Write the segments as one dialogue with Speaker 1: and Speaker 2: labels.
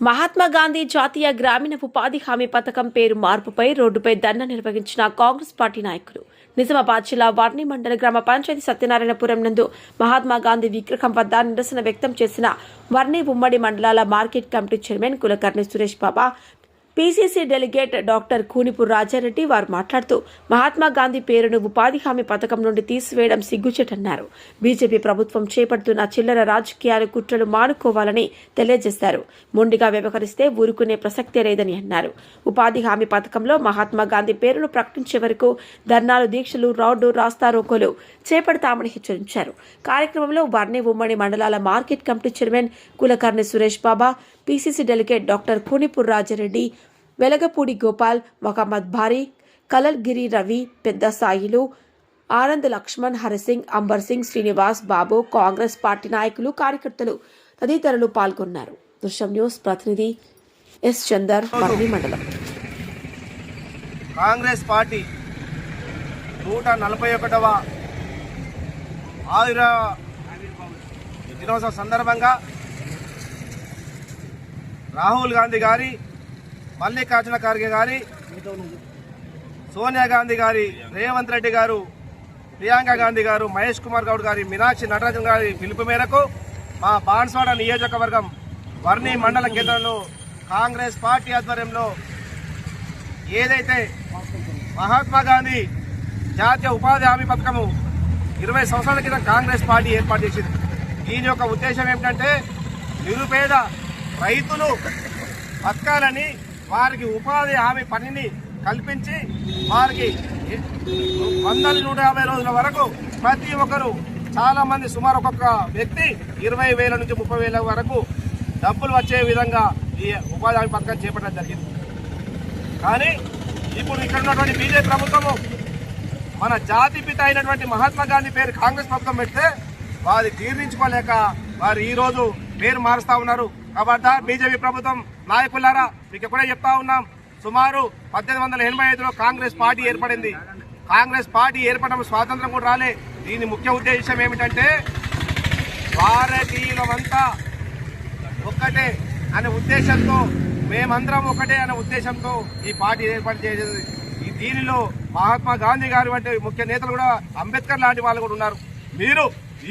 Speaker 1: మహాత్మా గాంధీ జాతీయ గ్రామీణ ఉపాధి హామీ పథకం పేరు మార్పుపై రోడ్డుపై ధర్నా నిర్వహించిన కాంగ్రెస్ పార్టీ నాయకులు. నిజామాబాద్ జిల్లా వర్ణి మండల గ్రామ పంచాయతీ సత్యనారాయణపురం నందు మహాత్మా గాంధీ విగ్రహం వద్ద నిరసన వ్యక్తం చేసిన వర్ణి ఉమ్మడి మండలాల market committee chairman Kulkarni Suresh Baba PCC delegate doctor Kunipur Rajareddy వారు మాట్లాడుతూ మహాత్మా గాంధీ పేరును ఉపాధి హామీ పథకం నుండి తీసివేయడం సిగ్గుచేటన్నారు. బీజేపీ ప్రభుత్వం చేపడుతున్న చిల్లర రాజకీయాలు కుట్రలు మానుకోవాలని తెలియజేశారు. మొండిగా వ్యవహరిస్తే ఊరుకునే ప్రసక్తే లేదని అన్నారు. ఉపాధి హామీ పథకంలో మహాత్మా గాంధీ పేరును ప్రకటించే వరకు ధర్నాలు దీక్షలు రౌడ్డు రాస్తారోకోలు చేపడతామని హెచ్చరించారు. కార్యక్రమంలో వర్ణి ఉమ్మడి మండలాల market committee chairman Kulkarni Suresh Baba PCC delegate doctor Kunipur Rajareddy Velagapudi Gopal Mohammed భారీ కలల్గిరి రవి పెద్ద సాయిలు ఆనంద్ లక్ష్మణ్ హరసింగ్ అంబర్ సింగ్ శ్రీనివాస్ బాబు కాంగ్రెస్ పార్టీ నాయకులు కార్యకర్తలు తదితరులు పాల్గొన్నారు. దృశ్యం న్యూస్ ప్రతినిధి ఎస్ చందర్ మరణి మండలం.
Speaker 2: కాంగ్రెస్ పార్టీ నూట నలభై ఒకటవ ఆయుర దినోత్సవ సందర్భంగా రాహుల్ గాంధీ గారి మల్లికార్జున ఖార్గే గారి సోనియా గాంధీ గారి రేవంత్ రెడ్డి గారు ప్రియాంక గాంధీ గారు మహేష్ కుమార్ గౌడ్ గారి మీనాక్షి నటరాజన్ గారి పిలుపు మేరకు మా బాన్స్వాడ నియోజకవర్గం వర్ణి మండల కేంద్రంలో కాంగ్రెస్ పార్టీ ఆధ్వర్యంలో ఏదైతే మహాత్మా గాంధీ జాతీయ ఉపాధి హామీ పథకము ఇరవై సంవత్సరాల క్రితం కాంగ్రెస్ పార్టీ ఏర్పాటు చేసింది. దీని యొక్క ఉద్దేశం ఏమిటంటే నిరుపేద రైతులు పథకాలని వారికి ఉపాధి హామీ పనిని కల్పించి వారికి వందల నూట యాభై రోజుల వరకు ప్రతి ఒక్కరు చాలా మంది సుమారు ఒక్కొక్క వ్యక్తి ఇరవై వేల నుంచి ముప్పై వేల వరకు డబ్బులు వచ్చే విధంగా ఈ ఉపాధి హామీ పథకం చేపట్టడం జరిగింది. కానీ ఇప్పుడు ఇక్కడ ఉన్నటువంటి బీజేపీ ప్రభుత్వము మన జాతి పిత అయినటువంటి మహాత్మా గాంధీ పేరు కాంగ్రెస్ ప్రభుత్వం పెడితే వారి జీర్ణించుకోలేక వారు ఈ రోజు పేరు మారుస్తా ఉన్నారు. కాబట్టి బీజేపీ ప్రభుత్వం నాయకులారా మీకు ఎప్పుడే చెప్తా ఉన్నాం. సుమారు పద్దెనిమిది వందల ఎనభై ఐదులో కాంగ్రెస్ పార్టీ ఏర్పడింది. కాంగ్రెస్ పార్టీ ఏర్పడడం స్వాతంత్రం కూడా రాలే. దీని ముఖ్య ఉద్దేశం ఏమిటంటే భారతీయులమంతా ఒక్కటే అనే ఉద్దేశంతో మేమందరం ఒకటే అనే ఉద్దేశంతో ఈ పార్టీ ఏర్పాటు చేసేది. ఈ దీనిలో మహాత్మా గాంధీ గారి వంటి ముఖ్య నేతలు కూడా అంబేద్కర్ లాంటి వాళ్ళు కూడా ఉన్నారు. మీరు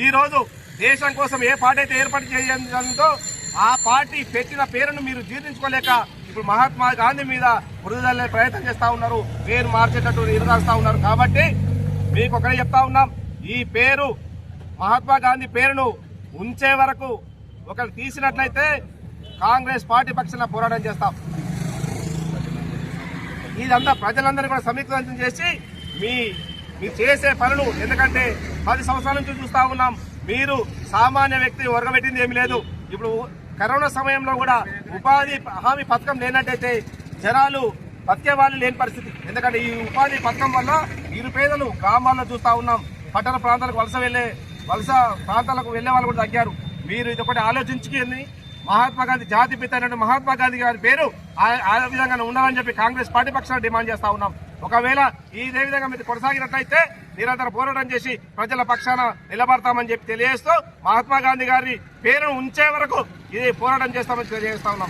Speaker 2: ఈరోజు దేశం కోసం ఏ పార్టీ అయితే ఏర్పాటు చేయడంతో ఆ పార్టీ పెట్టిన పేరును మీరు జీర్ణించుకోలేక ఇప్పుడు మహాత్మా గాంధీ మీద మృదుదల్లే ప్రయత్నం చేస్తూ ఉన్నారు. పేరు మార్చేటట్టు ఎదురాస్తా ఉన్నారు. కాబట్టి మీకు ఒకటి చెప్తా ఉన్నాం. ఈ పేరు మహాత్మా గాంధీ పేరును ఉంచే వరకు ఒకరు తీసినట్లయితే కాంగ్రెస్ పార్టీ పక్షాన పోరాటం చేస్తాం. ఇదంతా ప్రజలందరూ కూడా సమీకరణం చేసి మీ మీరు చేసే పనులు ఎందుకంటే పది సంవత్సరాల నుంచి చూస్తూ ఉన్నాం. మీరు సామాన్య వ్యక్తి ఒరగబెట్టింది ఏమీ లేదు. ఇప్పుడు కరోనా సమయంలో కూడా ఉపాధి హామీ పథకం లేనట్టయితే జనాలు బతికే వాళ్ళు లేని పరిస్థితి. ఎందుకంటే ఈ ఉపాధి పథకం వల్ల నిరుపేదలు గ్రామాల్లో చూస్తా ఉన్నాం. పట్టణ ప్రాంతాలకు వలస వెళ్ళే వలస ప్రాంతాలకు వెళ్ళే వాళ్ళు కూడా తగ్గారు. మీరు ఇది ఒకటి ఆలోచించుకుని మహాత్మా గాంధీ జాతి పిత అనే మహాత్మా గాంధీ గారి పేరు ఆ- ఆ విధంగా ఉండాలని చెప్పి కాంగ్రెస్ పార్టీ పక్షాన డిమాండ్ చేస్తా ఉన్నాం. ఒకవేళ ఇదే విధంగా మీరు కొనసాగినట్లయితే నిరంతర పోరాటం చేసి ప్రజల పక్షాన నిలబడతామని చెప్పి తెలియజేస్తూ మహాత్మా గాంధీ గారి పేరును ఉంచే వరకు ఇది పోరాటం చేస్తామని తెలియజేస్తా ఉన్నాం.